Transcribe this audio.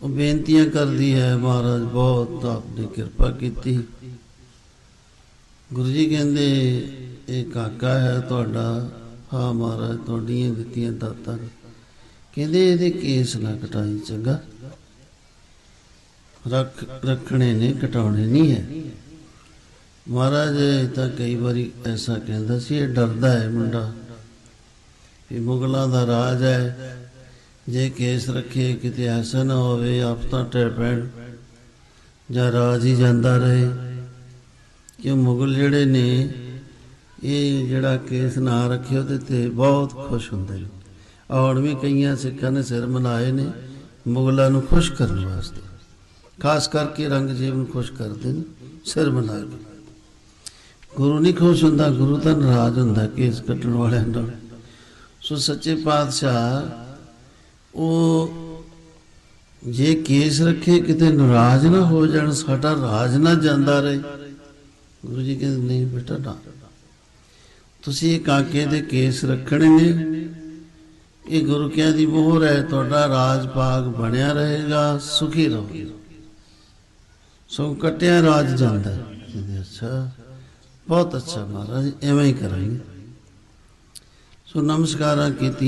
ਉਹ ਬੇਨਤੀਆਂ ਕਰਦੀ ਹੈ ਮਹਾਰਾਜ, ਬਹੁਤ ਆਪਣੀ ਕਿਰਪਾ ਕੀਤੀ। ਗੁਰੂ ਜੀ ਕਹਿੰਦੇ, ਇਹ ਕਾਕਾ ਹੈ ਤੁਹਾਡਾ, ਹਾਂ ਮਹਾਰਾਜ, ਤੁਹਾਡੀਆਂ ਦਿੱਤੀਆਂ ਦਾਤਾਂ। ਨੇ। ਕਹਿੰਦੇ, ਇਹਦੇ ਕੇਸ ਨਾ ਕਟਾਈ, ਚੰਗਾ। ਰੱਖ, ਰੱਖਣੇ ਨੇ, ਕਟਾਉਣੇ ਨਹੀਂ ਹੈ। ਮਹਾਰਾਜ ਤਾਂ ਕਈ ਵਾਰੀ ਐਸਾ ਕਹਿੰਦਾ ਸੀ, ਇਹ ਡਰਦਾ ਹੈ ਮੁੰਡਾ। ਵੀ ਮੁਗਲਾਂ ਦਾ ਰਾਜ ਹੈ ਜੇ ਕੇਸ ਰੱਖੇ, ਕਿਤੇ ਐਸਾ ਨਾ ਹੋਵੇ ਆਫਤਾਂ ਟੈ ਪੈਣ ਜਾਂ ਰਾਜ ਹੀ ਜਾਂਦਾ ਰਹੇ। ਕਿ ਮੁਗਲ ਜਿਹੜੇ ਨੇ, ਇਹ ਜਿਹੜਾ ਕੇਸ ਨਾ ਰੱਖਿਓ ਤੇ ਤੇ ਬਹੁਤ ਖੁਸ਼ ਹੁੰਦੇ ਨੇ। ਔਰ ਵੀ ਕਈਆਂ ਸਿੱਖਾਂ ਨੇ ਸਿਰ ਮਨਾਏ ਨੇ ਮੁਗਲਾਂ ਨੂੰ ਖੁਸ਼ ਕਰਨ ਵਾਸਤੇ। ਖਾਸ ਕਰਕੇ ਰੰਗਜੀਤ ਨੂੰ ਖੁਸ਼ ਕਰਦੇ ਨੇ, ਸਿਰ ਮਨਾਏ ਗੁਰੂ ਨਹੀਂ ਖੁਸ਼ ਹੁੰਦਾ, ਗੁਰੂ ਤਾਂ ਨਾਰਾਜ਼ ਹੁੰਦਾ ਕੇਸ ਕੱਟਣ ਵਾਲਿਆਂ ਨਾਲ। ਸੋ ਸੱਚੇ ਪਾਤਸ਼ਾਹ ਉਹ ਜੇ ਕੇਸ ਰੱਖੇ, ਕਿਤੇ ਨਾਰਾਜ਼ ਨਾ ਹੋ ਜਾਣ, ਸਾਡਾ ਰਾਜ ਨਾ ਜਾਂਦਾ ਰਹੇ। ਗੁਰੂ ਜੀ ਕਹਿੰਦੇ, ਨਹੀਂ ਬੇਟਾ, ਨਾ। ਤੁਸੀਂ ਇਹ ਕਾਕੇ ਦੇ ਕੇਸ ਰੱਖਣੇ ਨੇ। ਇਹ ਗੁਰੂ ਕਿਆਂ ਦੀ ਮੋਹਰ ਹੈ, ਤੁਹਾਡਾ ਰਾਜ ਭਾਗ ਬਣਿਆ ਰਹੇਗਾ, ਸੁਖੀ ਰਹੋਗੇ ਸੋ ਕਟਿਆ ਰਾਜ ਜਾਂਦਾ ਅੱਛਾ, ਬਹੁਤ ਅੱਛਾ ਮਹਾਰਾਜ, ਐਵੇਂ ਹੀ ਕਰਾਂਗੇ। ਸੋ ਨਮਸਕਾਰਾਂ ਕੀਤੀ